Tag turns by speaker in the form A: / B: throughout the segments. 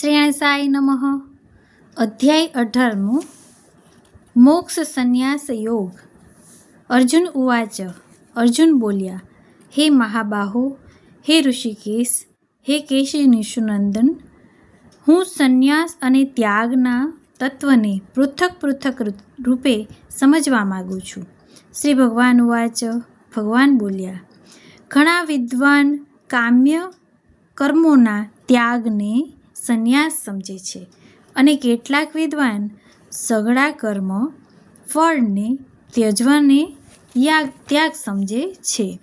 A: શ્રેયાસાય નમઃ. અધ્યાય અઢારમું. મોક્ષ સંન્યાસ યોગ. અર્જુન ઉવાચ. અર્જુન બોલ્યા, હે મહાબાહો, હે ઋષિકેશ, હે કેશી નિશુનંદન, હું સંન્યાસ અને ત્યાગના તત્વને પૃથક પૃથક રૂપે સમજવા માગું છું. શ્રી ભગવાન ઉવાચ. ભગવાન બોલ્યા, ઘણા વિદ્વાન કામ્ય કર્મોના ત્યાગને સંન્યાસ સમજે છે અને કેટલાક વિદ્વાન સઘળા કર્મ, ફળને ત્યજવાને યાગ, ત્યાગ સમજે છે.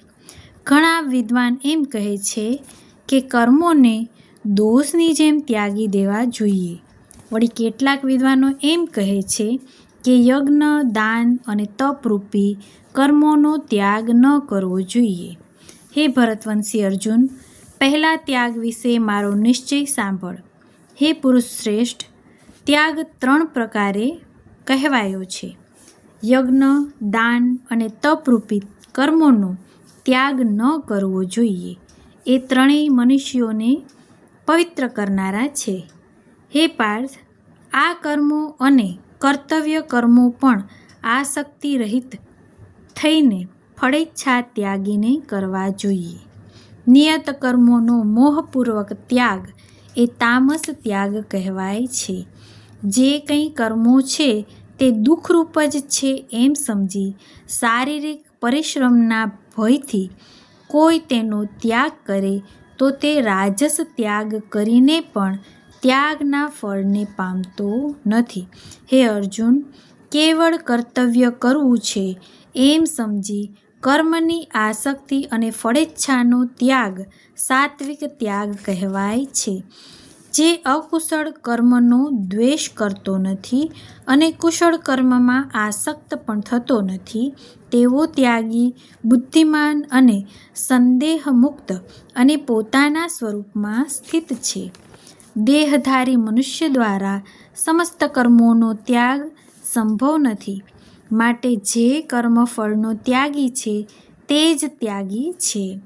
A: ઘણા વિદ્વાન એમ કહે છે કે કર્મોને દોષની જેમ ત્યાગી દેવા જોઈએ. વળી કેટલાક વિદ્વાનો એમ કહે છે કે યજ્ઞ, દાન અને તપરૂપી કર્મોનો ત્યાગ ન કરવો જોઈએ. હે ભરતવંશી અર્જુન, પહેલાં ત્યાગ વિશે મારો નિશ્ચય સાંભળ. હે પુરુષ શ્રેષ્ઠ, ત્યાગ ત્રણ પ્રકારે કહેવાયો છે. યજ્ઞ, દાન અને તપરૂપી કર્મોનો ત્યાગ ન કરવો જોઈએ. એ ત્રણેય મનુષ્યોને પવિત્ર કરનારા છે. હે પાર્થ, આ કર્મો અને કર્તવ્ય કર્મો પણ આસક્તિ રહિત થઈને ફળેચ્છા ત્યાગીને કરવા જોઈએ. નિયત કર્મોનો મોહપૂર્વક ત્યાગ એ તામસ ત્યાગ કહેવાય છે. જે કંઈ કર્મો છે, તે દુઃખરૂપ જ છે એમ સમજી શારીરિક પરિશ્રમના ભયથી કોઈ તેનો ત્યાગ કરે, તો તે રાજસ ત્યાગ કરીને પણ ત્યાગના ફળને પામતો નથી. હે અર્જુન, કેવળ કર્તવ્ય કરવું છે એમ સમજી કર્મની આસક્તિ અને ફળેચ્છાનો ત્યાગ સાત્વિક ત્યાગ કહેવાય છે. જે અકુશળ કર્મનો દ્વેષ કરતો નથી અને કુશળ કર્મમાં આસક્ત પણ થતો નથી તેવો ત્યાગી, બુદ્ધિમાન અને સંદેહમુક્ત અને પોતાના સ્વરૂપમાં સ્થિત છે. દેહધારી મનુષ્ય દ્વારા સમસ્ત કર્મોનો ત્યાગ સંભવ નથી. માટે જે કર્મફળનો ત્યાગી છે, તે જ ત્યાગી છે.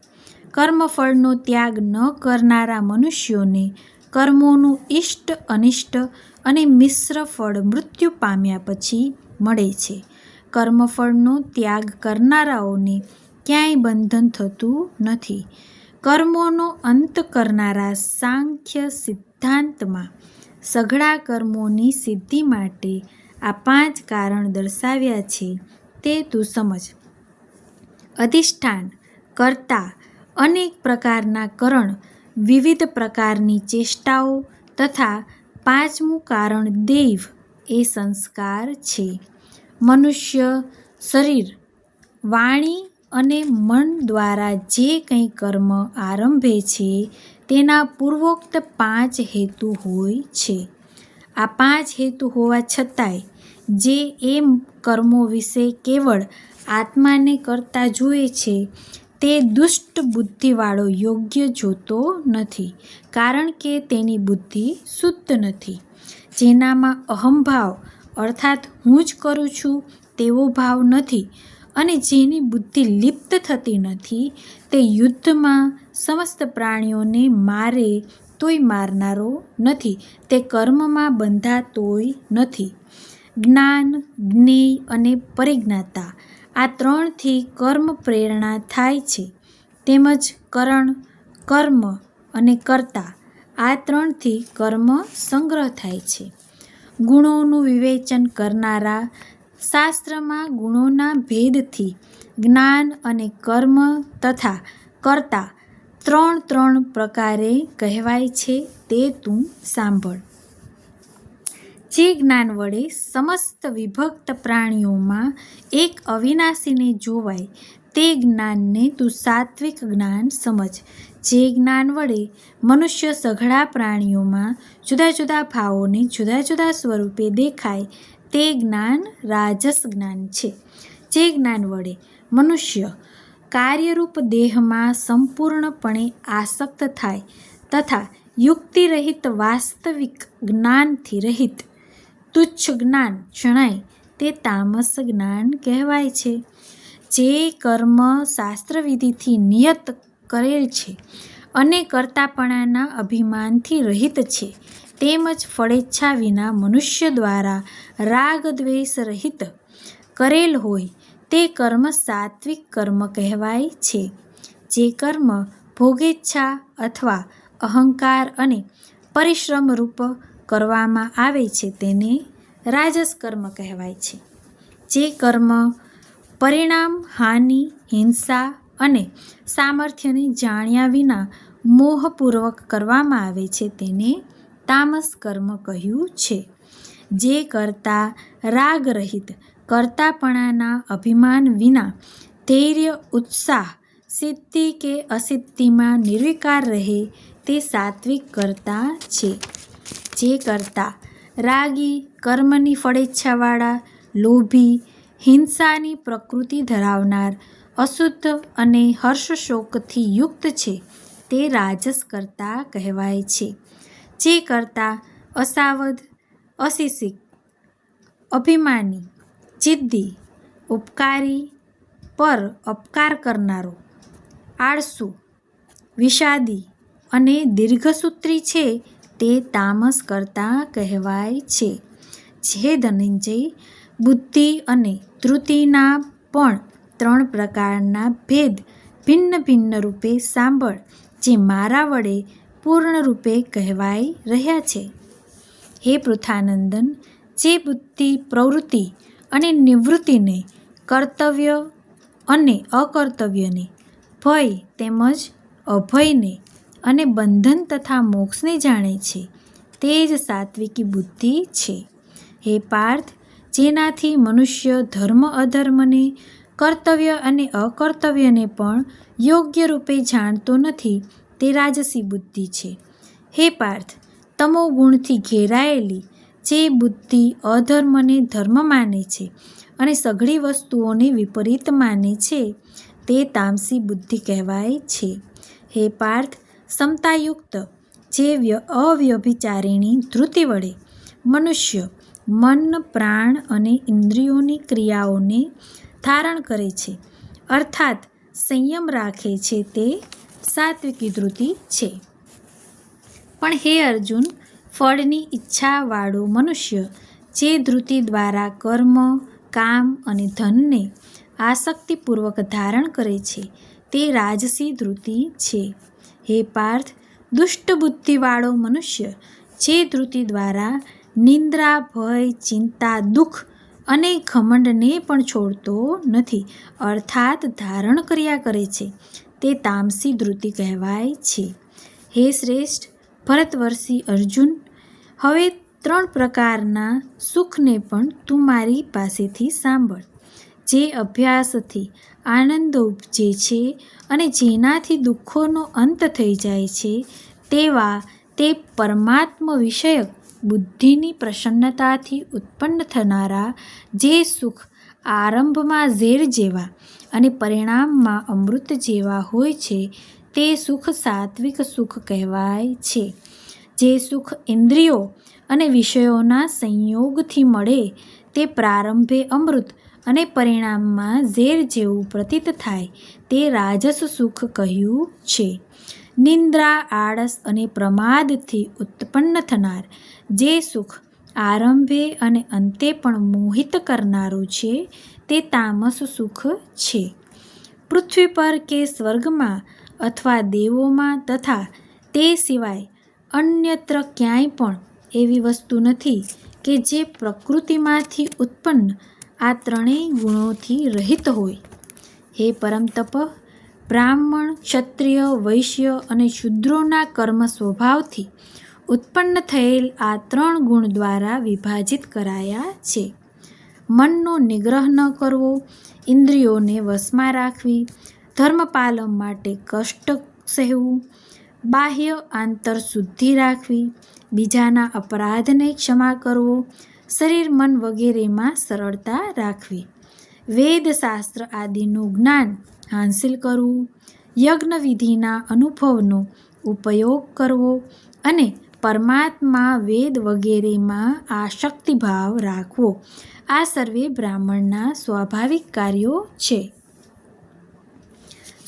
A: કર્મફળનો ત્યાગ ન કરનારા મનુષ્યોને કર્મોનું ઇષ્ટ અનિષ્ટ અને મિશ્ર ફળ મૃત્યુ પામ્યા પછી મળે છે. કર્મફળનો ત્યાગ કરનારાઓને ક્યાંય બંધન થતું નથી. કર્મોનો અંત કરનારા સાંખ્ય સિદ્ધાંતમાં સઘળા કર્મોની સિદ્ધિ માટે આ પાંચ કારણ દર્શાવ્યા છે તે તું સમજ. અધિષ્ઠાન, કરતા, અનેક પ્રકારના કરણ, વિવિધ પ્રકારની ચેષ્ટાઓ તથા પાંચમું કારણ દૈવ એ સંસ્કાર છે. મનુષ્ય, શરીર, વાણી અને મન દ્વારા જે કંઈ કર્મ આરંભે છે તેના પૂર્વોક્ત પાંચ હેતુ હોય છે. આ પાંચ હેતુ હોવા છતાંય જે એમ કર્મો વિશે કેવળ આત્માને કરતા જુએ છે, તે દુષ્ટ બુદ્ધિવાળો યોગ્ય જોતો નથી, કારણ કે તેની બુદ્ધિ શુદ્ધ નથી. જેનામાં અહમભાવ અર્થાત હું જ કરું છું, તેવો ભાવ નથી, અને જેની બુદ્ધિ લિપ્ત થતી નથી, તે યુદ્ધમાં સમસ્ત પ્રાણીઓને મારે તોય મારનારો નથી, તે કર્મમાં બંધાતોય નથી. જ્ઞાન, જ્ઞેય અને પરિજ્ઞાતા આ ત્રણથી કર્મ પ્રેરણા થાય છે. તેમજ કરણ, કર્મ અને કર્તા આ ત્રણથી કર્મ સંગ્રહ થાય છે. ગુણોનું વિવેચન કરનારા શાસ્ત્રમાં ગુણોના ભેદથી જ્ઞાન અને કર્મ તથા કર્તા ત્રણ ત્રણ પ્રકારે કહેવાય છે તે તું સાંભળ. જે જ્ઞાન વડે સમસ્ત વિભક્ત પ્રાણીઓમાં એક અવિનાશીને જોવાય, તે જ્ઞાનને તું સાત્વિક જ્ઞાન સમજ. જે જ્ઞાન વડે મનુષ્ય સઘળા પ્રાણીઓમાં જુદા જુદા ભાવોને જુદા જુદા સ્વરૂપે દેખાય, તે જ્ઞાન રાજસ જ્ઞાન છે. જે જ્ઞાન વડે મનુષ્ય કાર્યરૂપ દેહમાં સંપૂર્ણપણે આસક્ત થાય, તથા યુક્તિરહિત વાસ્તવિક જ્ઞાનથી રહિત તુચ્છ જ્ઞાન જણાય તે તામસ જ્ઞાન કહેવાય છે. જે કર્મ શાસ્ત્રવિધિથી નિયત કરેલ છે અને કરતાપણાના અભિમાનથી રહિત છે. તેમજ ફળેચ્છા વિના મનુષ્ય દ્વારા રાગ દ્વેષ રહિત કરેલ હોય તે કર્મ સાત્વિક કર્મ કહેવાય છે. જે કર્મ ભોગેચ્છા અથવા અહંકાર અને પરિશ્રમ રૂપ કરવામાં આવે છે તેને રાજસ કર્મ કહેવાય છે, જે કર્મ પરિણામ, હાનિ, હિંસા અને સામર્થ્યને જાણ્યા વિના મોહપૂર્વક કરવામાં આવે છે તેને તામસ કર્મ કહ્યું છે, જે કરતા રાગ રહિત કરતાપણાના અભિમાન વિના ધૈર્ય, ઉત્સાહ, સિદ્ધિ કે અસિદ્ધિમાં નિર્વિકાર રહે તે સાત્વિક કરતા છે. જે કરતા. રાગી, કર્મની ફળેચ્છાવાળા, લોભી, હિંસાની પ્રકૃતિ ધરાવનાર, અશુદ્ધ અને હર્ષશોકથી યુક્ત છે તે રાજસ કરતા કહેવાય છે. જે કરતા અસાવધ અશિક્ષિત અભિમાની, જિદ્દી, ઉપકારી પર અપકાર કરનારો, આળસુ, વિષાદી અને દીર્ઘસૂત્રી છે તે તામસ કરતા કહેવાય છે. જે ધનંજય બુદ્ધિ અને ધૃતિના પણ ત્રણ પ્રકારના ભેદ ભિન્ન ભિન્ન રૂપે સાંભળ, જે મારા વડે પૂર્ણ રૂપે કહેવાય રહ્યા છે. હે પૃથાનંદન, જે બુદ્ધિ પ્રવૃત્તિ અને નિવૃત્તિને કર્તવ્ય અને અકર્તવ્યને ભય તેમજ અભયને અને બંધન તથા મોક્ષને જાણે છે. તે જ સાત્વિકી બુદ્ધિ છે. હે પાર્થ, જેનાથી મનુષ્ય ધર્મ અધર્મને, કર્તવ્ય અને અકર્તવ્યને પણ યોગ્ય રૂપે જાણતો નથી, તે રાજસી બુદ્ધિ છે. હે પાર્થ, તમો ગુણથી ઘેરાયેલી જે બુદ્ધિ અધર્મને ધર્મ માને છે અને સઘળી વસ્તુઓને વિપરીત માને છે, તે તામસી બુદ્ધિ કહેવાય છે. હે પાર્થ સમતાયુક્ત, જે વ્ય, અવ્યભિચારિણી ધૃતિ વડે મનુષ્ય, મન, પ્રાણ અને ઇન્દ્રિયોની ક્રિયાઓને ધારણ કરે છે. અર્થાત, સંયમ રાખે છે તે સાત્વિકી ધૃતિ છે. પણ હે અર્જુન, ફળની ઈચ્છાવાળો મનુષ્ય, જે ધૃતિ દ્વારા કર્મ, કામ અને ધનને આસક્તિપૂર્વક ધારણ કરે છે, તે રાજસી ધૃતિ છે. હે પાર્થ, દુષ્ટ બુદ્ધિવાળો મનુષ્ય, જે ધૃતિ દ્વારા નિંદ્રા, ભય, ચિંતા, દુઃખ અને ઘમંડને પણ છોડતો નથી, અર્થાત ધારણ કર્યા કરે છે, તે તામસી ધૃતિ કહેવાય છે. હે શ્રેષ્ઠ, ભરતવર્ષી અર્જુન, હવે ત્રણ પ્રકારના સુખને પણ તું મારી પાસેથી સાંભળ. જે અભ્યાસથી આનંદ ઉપજે છે અને જેનાથી દુઃખોનો અંત થઈ જાય છે, તેવા તે પરમાત્મ વિષયક બુદ્ધિની પ્રસન્નતાથી ઉત્પન્ન થનારા જે સુખ આરંભમાં ઝેર જેવા અને પરિણામમાં અમૃત જેવા હોય છે, તે સુખ સાત્વિક સુખ કહેવાય છે. જે સુખ ઇન્દ્રિયો અને વિષયોના સંયોગથી મળે, તે પ્રારંભે અમૃત અને પરિણામમાં ઝેર જેવું પ્રતીત થાય તે રાજસ સુખ કહ્યું છે. નિંદ્રા, આળસ અને પ્રમાદથી ઉત્પન્ન થનાર જે સુખ આરંભે અને અંતે પણ મોહિત કરનારું છે તે તામસ સુખ છે. પૃથ્વી પર કે સ્વર્ગમાં અથવા દેવોમાં તથા તે સિવાય અન્યત્ર ક્યાંય પણ એવી વસ્તુ નથી કે જે પ્રકૃતિમાંથી ઉત્પન્ન આ ત્રણેય ગુણોથી રહિત હોય. હે પરમ તપ બ્રાહ્મણ, ક્ષત્રિય, વૈશ્ય અને શૂદ્રોના કર્મ સ્વભાવથી ઉત્પન્ન થયેલ આ ત્રણ ગુણ દ્વારા વિભાજિત કરાયા છે. મનનો નિગ્રહ ન કરવો, ઇન્દ્રિયોને વશમાં રાખવી ધર્મપાલન માટે કષ્ટ સહેવું, બાહ્ય આંતર શુદ્ધિ રાખવી, બીજાના અપરાધને ક્ષમા કરવો શરીર, મન વગેરેમાં સરળતા રાખવી. વેદશાસ્ત્ર આદિનું જ્ઞાન હાંસિલ કરવું યજ્ઞ વિધિના અનુભવનો ઉપયોગ કરવો અને પરમાત્મા વેદ વગેરેમાં આશક્તિભાવ રાખવો. આ સર્વે બ્રાહ્મણના સ્વાભાવિક કાર્યો છે.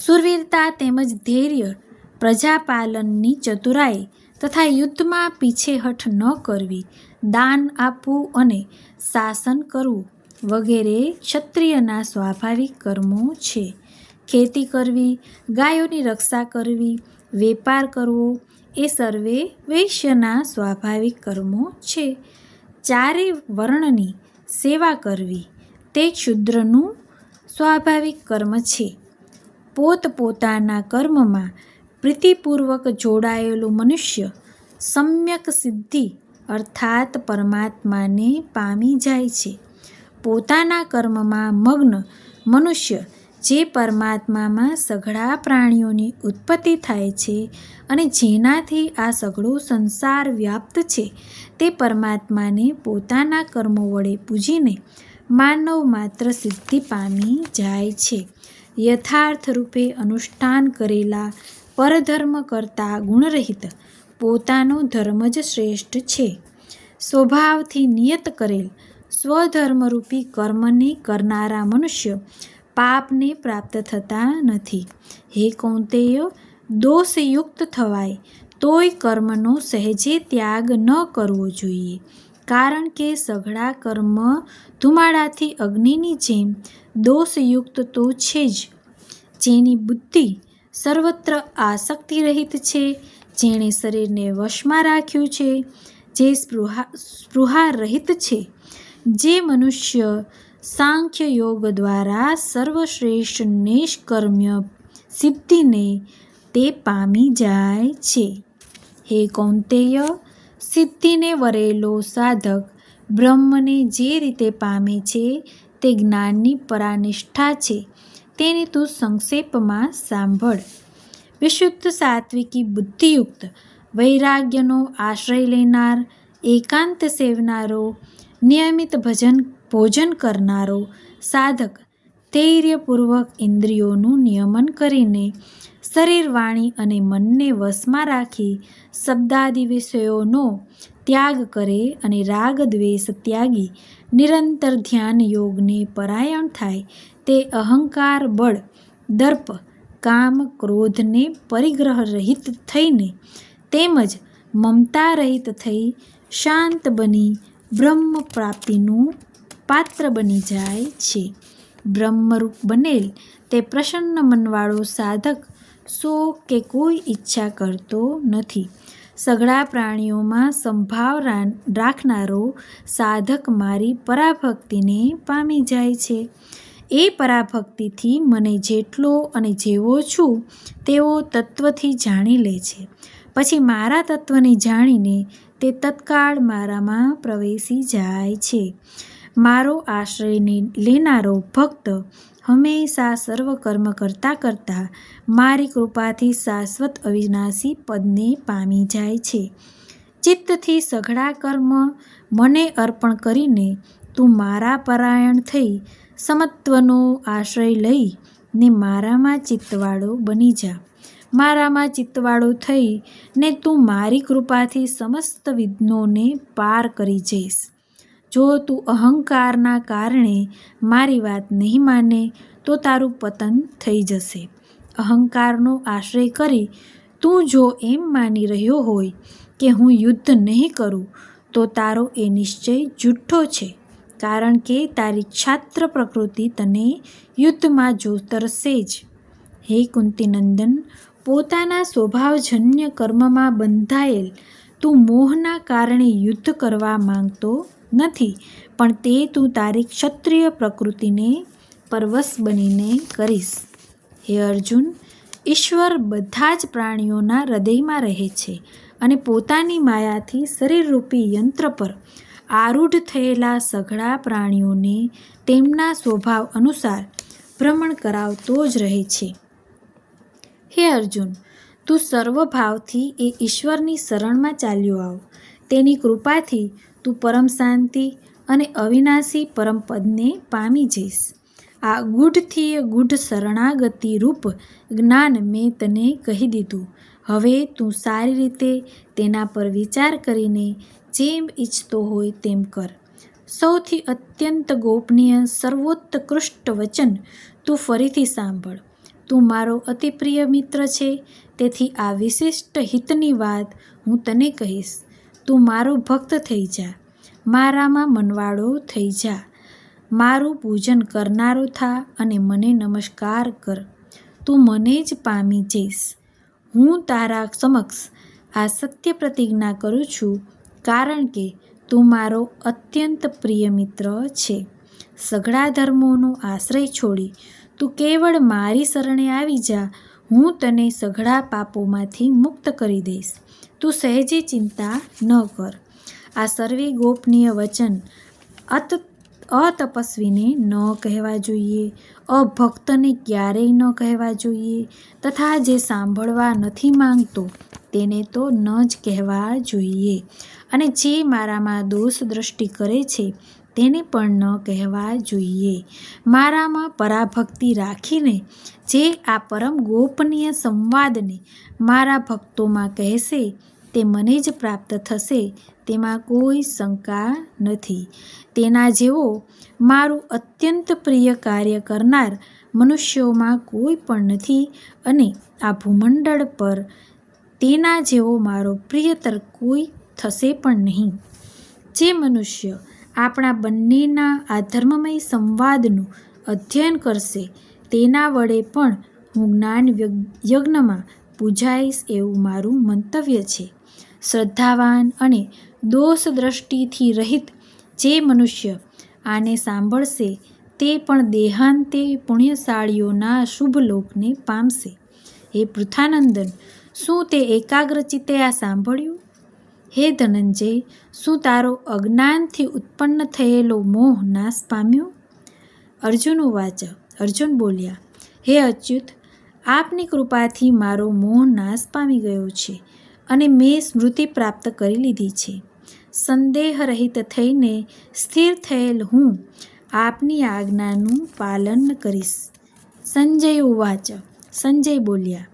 A: સુરવીરતા તેમજ ધૈર્ય પ્રજાપાલનની ચતુરાઈ તથા યુદ્ધમાં પીછેહઠ ન કરવી. દાન આપવું અને શાસન કરવું વગેરે ક્ષત્રિયના સ્વાભાવિક કર્મો છે. ખેતી કરવી, ગાયોની રક્ષા કરવી, વેપાર કરવો એ સર્વે વૈશ્યના સ્વાભાવિક કર્મો છે. ચારે વર્ણની સેવા કરવી તે ક્ષુદ્રનું સ્વાભાવિક કર્મ છે. પોતપોતાના કર્મમાં પ્રીતિપૂર્વક જોડાયેલું મનુષ્ય સમ્યક સિદ્ધિ અર્થાત પરમાત્માને પામી જાય છે. પોતાના કર્મમાં મગ્ન મનુષ્ય જે પરમાત્મામાં સઘળા પ્રાણીઓની ઉત્પત્તિ થાય છે અને જેનાથી આ સઘળો સંસાર વ્યાપ્ત છે, તે પરમાત્માને પોતાના કર્મો વડે પૂજીને માનવ માત્ર સિદ્ધિ પામી જાય છે. યથાર્થ રૂપે અનુષ્ઠાન કરેલા પરધર્મ કરતાં ગુણરહિત પોતાનો ધર્મ જ શ્રેષ્ઠ છે. સ્વભાવથી નિયત કરેલ, સ્વધર્મરૂપી કર્મને કરનારા મનુષ્ય પાપને પ્રાપ્ત થતા નથી. હે કૌંતેય, દોષયુક્ત થવાય, તોય કર્મનો સહેજે ત્યાગ ન કરવો જોઈએ. કારણ કે સઘળા કર્મ ધુમાડાથી અગ્નિની જેમ દોષયુક્ત તો છે જ. જેની બુદ્ધિ સર્વત્ર આસક્તિ રહિત છે જેણે શરીરને વશમાં રાખ્યું છે, જે સ્પૃહા સ્પૃહા રહિત છે, જે મનુષ્ય સાંખ્ય યોગ દ્વારા સર્વશ્રેષ્ઠ નિષ્કર્મ્ય સિદ્ધિને તે પામી જાય છે. હે કૌંતેય, સિદ્ધિને વરેલો સાધક બ્રહ્મને જે રીતે પામે છે, તે જ્ઞાનની પરાનિષ્ઠા છે, તેને તું સંક્ષેપમાં સાંભળ. વિશુદ્ધ સાત્વિકી બુદ્ધિયુક્ત વૈરાગ્યનો આશ્રય લેનાર, એકાંત સેવનારો, નિયમિત ભજન, ભોજન કરનારો સાધક ધૈર્યપૂર્વક ઇન્દ્રિયોનું નિયમન કરીને શરીર વાણી અને મનને વશમાં રાખી શબ્દાદિ વિષયોનો ત્યાગ કરે અને રાગ દ્વેષ ત્યાગી નિરંતર ધ્યાન યોગને પરાયણ થાય તે અહંકાર બળ, દર્પ કામ ક્રોધને પરિગ્રહ રહિત થઈને તેમજ મમતા રહિત થઈ શાંત બની બ્રહ્મ પ્રાપ્તિનું પાત્ર બની જાય છે. બ્રહ્મરૂપ બનેલ તે પ્રસન્ન મનવાળો સાધક સો કે કોઈ ઈચ્છા કરતો નથી. સઘળા પ્રાણીઓમાં સંભાવ રાખનારો સાધક મારી પરાભક્તિને પામી જાય છે. એ પરાભક્તિથી મને જેટલો અને જેવો છું, તેવો તત્વથી જાણી લે છે. પછી મારા તત્વને જાણીને તે તત્કાળ મારામાં પ્રવેશી જાય છે. મારો આશ્રયને લેનારો ભક્ત હંમેશા સર્વકર્મ કરતાં કરતાં મારી કૃપાથી શાશ્વત અવિનાશી પદને પામી જાય છે. ચિત્તથી સઘળા કર્મ મને અર્પણ કરીને તું મારા પરાયણ થઈ સમત્વનો આશ્રય લઈ ને મારામાં ચિત્તવાળો બની જા. મારામાં ચિત્તવાળો થઈ ને તું મારી કૃપાથી સમસ્ત વિઘ્નોને પાર કરી જઈશ. જો તું અહંકારના કારણે મારી વાત નહીં માને, તો તારું પતન થઈ જશે. અહંકારનો આશ્રય કરી તું જો એમ માની રહ્યો હોય કે હું યુદ્ધ નહીં કરું, તો તારો એ નિશ્ચય જુઠ્ઠો છે. કારણ કે તારી છાત્ર પ્રકૃતિ તને યુદ્ધમાં જોતરશે જ. હે કુંતીનંદન, પોતાના સ્વભાવજન્ય કર્મમાં બંધાયેલ, તું મોહના કારણે યુદ્ધ કરવા માંગતો નથી, પણ તે તું તારી ક્ષત્રિય પ્રકૃતિને પરવશ બનીને કરીશ. હે અર્જુન, ઈશ્વર બધા જ પ્રાણીઓના હૃદયમાં રહે છે અને પોતાની માયાથી શરીરરૂપી યંત્ર પર આરૂઢ થયેલા સઘળા પ્રાણીઓને તેમના સ્વભાવ અનુસાર ભ્રમણ કરાવતો જ રહે છે. હે અર્જુન, તું સર્વભાવથી એ ઈશ્વરની શરણમાં ચાલ્યો આવ. તેની કૃપાથી તું પરમ શાંતિ અને અવિનાશી પરમપદને પામી જઈશ. આ ગૂઢથી ગૂઢ શરણાગતિ રૂપ જ્ઞાન મેં તને કહી દીધું. હવે તું સારી રીતે તેના પર વિચાર કરીને જેમ ઈચ્છતો હોય તેમ કર. સૌથી અત્યંત ગોપનીય સર્વોત્કૃષ્ટ વચન તું ફરીથી સાંભળ. તું મારો અતિ પ્રિય મિત્ર છે, તેથી આ વિશિષ્ટ હિતની વાત હું તને કહીશ. તું મારો ભક્ત થઈ જા, મારામાં મનવાળો થઈ જા. મારું પૂજન કરનારો થા અને મને નમસ્કાર કર. તું મને જ પામી જઈશ. હું તારા સમક્ષ આ સત્ય પ્રતિજ્ઞા કરું છું કારણ કે તું મારો અત્યંત પ્રિય મિત્ર છે. સઘળા ધર્મોનો આશ્રય છોડી, તું કેવળ મારી શરણે આવી જા, હું તને સઘળા પાપોમાંથી મુક્ત કરી દઈશ. તું સહેજે ચિંતા ન કર. આ સર્વે ગોપનીય વચન અત, અતપસ્વીને ન કહેવા જોઈએ, અભક્તને ક્યારેય ન કહેવા જોઈએ, તથા જે સાંભળવા નથી માંગતો તેને તો ન જ કહેવા જોઈએ. અને જે મારામાં દોષ દ્રષ્ટિ કરે છે, તેને પણ ન કહેવા જોઈએ. મારામાં પરાભક્તિ રાખીને જે આ પરમ ગોપનીય સંવાદને મારા ભક્તોમાં કહેશે, તે મને જ પ્રાપ્ત થશે, તેમાં કોઈ શંકા નથી. તેના જેવો મારું અત્યંત પ્રિય કાર્ય કરનાર મનુષ્યોમાં કોઈ પણ નથી અને આ ભૂમંડળ પર તેના જેવો મારો પ્રિયતર કોઈ થશે પણ નહીં. જે મનુષ્ય આપણા બંનેના આ ધર્મમય સંવાદનું અધ્યયન કરશે, તેના વડે પણ હું જ્ઞાન યજ્ઞમાં પૂજાઈશ એવું મારું મંતવ્ય છે. શ્રદ્ધાવાન અને દોષ દ્રષ્ટિથી રહિત જે મનુષ્ય આને સાંભળશે, તે પણ દેહાંતે પુણ્યશાળીઓના શુભ લોકને પામશે. હે પૃથાનંદન શું તે એકાગ્રચિતે આ સાંભળ્યું? હે ધનંજય, શું તારો અજ્ઞાનથી ઉત્પન્ન થયેલો મોહ નાશ પામ્યો? અર્જુન વાચ અર્જુન બોલ્યા, હે અચ્યુત, આપની કૃપાથી મારો મોહ નાશ પામી ગયો છે અને મેં સ્મૃતિ પ્રાપ્ત કરી લીધી છે. સંદેહ રહિત થઈને સ્થિર થયેલ હું આપની આજ્ઞાનું પાલન કરીશ. સંજય ઉવાચ, સંજય બોલ્યા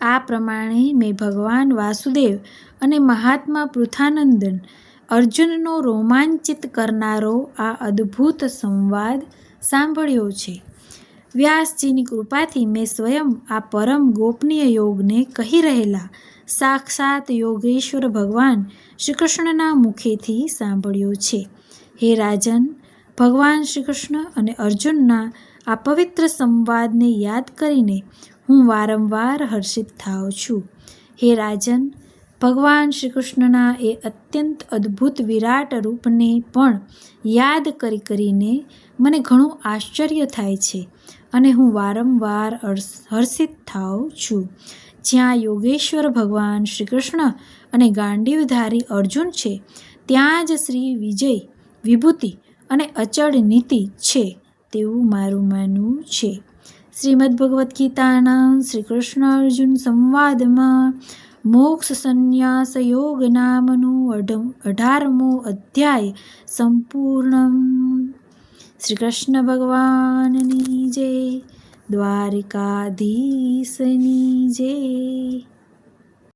A: આ પ્રમાણે મેં ભગવાન વાસુદેવ અને મહાત્મા પૃથાનંદન, અર્જુનનો રોમાંચિત કરનારો આ અદ્ભુત સંવાદ સાંભળ્યો છે. વ્યાસજીની કૃપાથી મેં સ્વયં આ પરમ ગોપનીય યોગને કહી રહેલા સાક્ષાત યોગેશ્વર ભગવાન શ્રી કૃષ્ણના મુખેથી સાંભળ્યો છે. હે રાજન, ભગવાન શ્રી કૃષ્ણ અને અર્જુનના આ પવિત્ર સંવાદને યાદ કરીને હું વારંવાર હર્ષિત થાઉં છું. હે રાજન, ભગવાન શ્રી કૃષ્ણના એ અત્યંત અદ્ભુત વિરાટ રૂપને પણ યાદ કરી કરીને મને ઘણું આશ્ચર્ય થાય છે અને હું વારંવાર હર્ષિત થાઉં છું. જ્યાં યોગેશ્વર ભગવાન શ્રી કૃષ્ણ અને ગાંડીવધારી અર્જુન છે, ત્યાં જ શ્રી વિજય, વિભૂતિ અને અચળ નીતિ છે તેવું મારું માનવું છે. શ્રીમદ ભગવદ્ ગીતાના શ્રી કૃષ્ણ અર્જુન સંવાદમાં મોક્ષ સંન્યાસ યોગ નામનું અઢારમો અધ્યાય સંપૂર્ણ શ્રી કૃષ્ણ ભગવાનની જય દ્વારિકાધીશની જય